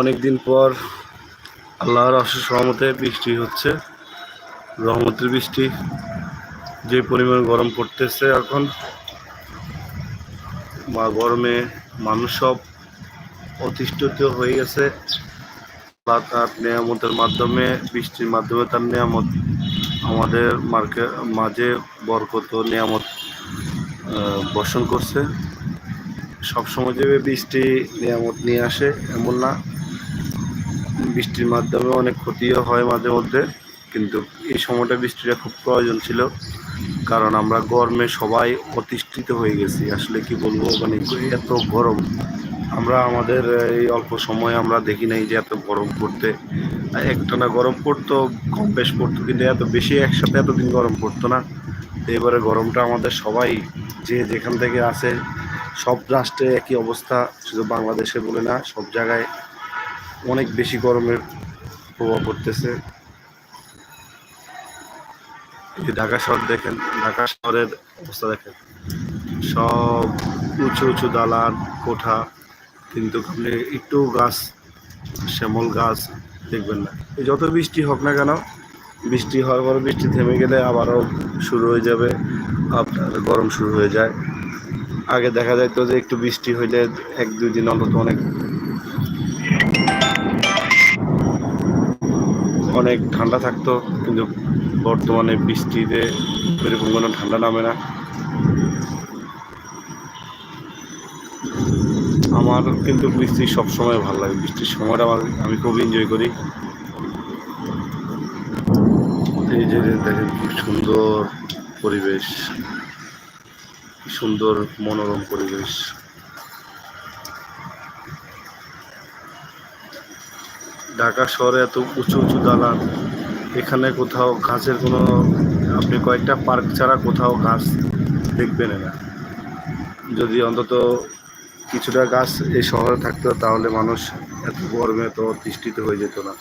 অনেক দিন পর আল্লাহর অশেষ রহমতে বৃষ্টি হচ্ছে, রহমতের বৃষ্টি, যে পরিমাণ গরম পড়তেছে এখন, বা গরমে মানুষ সব অতিষ্ঠিত হয়ে গেছে। বা তার নিয়ামতের মাধ্যমে, বৃষ্টির মাধ্যমে তার নিয়ামত, আমাদের মার্কে, মাঝে বরকত নিয়ামত বর্ষণ করছে। সবসময় যে বৃষ্টি নিয়ামত নিয়ে আসে, এমন না। বৃষ্টির মাধ্যমে অনেক ক্ষতিও হয় মাঝে মধ্যে, কিন্তু এই সময়টা বৃষ্টিটা খুব প্রয়োজন ছিল। কারণ আমরা গরমে সবাই অতিষ্ঠিত হয়ে গেছি। আসলে কি বলব মানে এত গরম। আমরা আমাদের এই অল্প সময় আমরা দেখি নাই যে এত গরম পড়তে। একটানা গরম পড়তো, কম বেশ পড়তো, কিন্তু এত বেশি একসাথে এতদিন গরম পড়তো না। এবারে গরমটা আমাদের সবাই, যে যেখান থেকে আসে সব রাষ্ট্রে একই অবস্থা, শুধু বাংলাদেশে বলে না, সব জায়গায় অনেক বেশি গরমের প্রভাব পড়তেছে। ঢাকা শহর দেখেন, ঢাকা শহরের অবস্থা দেখেন। সব উঁচু উঁচু দালান, কোঠা, কিন্তু আপনি একটু গাছ, শ্যামল গাছ দেখবেন না। যত বৃষ্টি হোক না কেন, বৃষ্টি হওয়ার পর বৃষ্টি থেমে গেলে আবারও শুরু হয়ে যাবে, আপনার গরম শুরু হয়ে যায়। আগে দেখা যাইতো যে একটু বৃষ্টি হইলে এক দুই দিন অন্তত অনেক অনেক ঠান্ডা থাকতো, কিন্তু বর্তমানে বৃষ্টিতে এরকম কোনো ঠান্ডা নামে না। আমার কিন্তু বৃষ্টি সবসময় ভালো লাগে। বৃষ্টির সময়টা আমার, আমি খুব এনজয় করি। এই যে দেখেন কি সুন্দর পরিবেশ সুন্দর মনোরম পরিবেশ। ঢাকা শহরে এত উঁচু উঁচু দালান, এখানে কোথাও গাছের কোনো, আপনি কয়েকটা পার্ক ছাড়া কোথাও গাছ দেখবেন না। যদি অন্তত কিছুটা গাছ এই শহরে থাকতো, তাহলে মানুষ এত গরমে তো অতিষ্ঠিত হয়ে যেত না।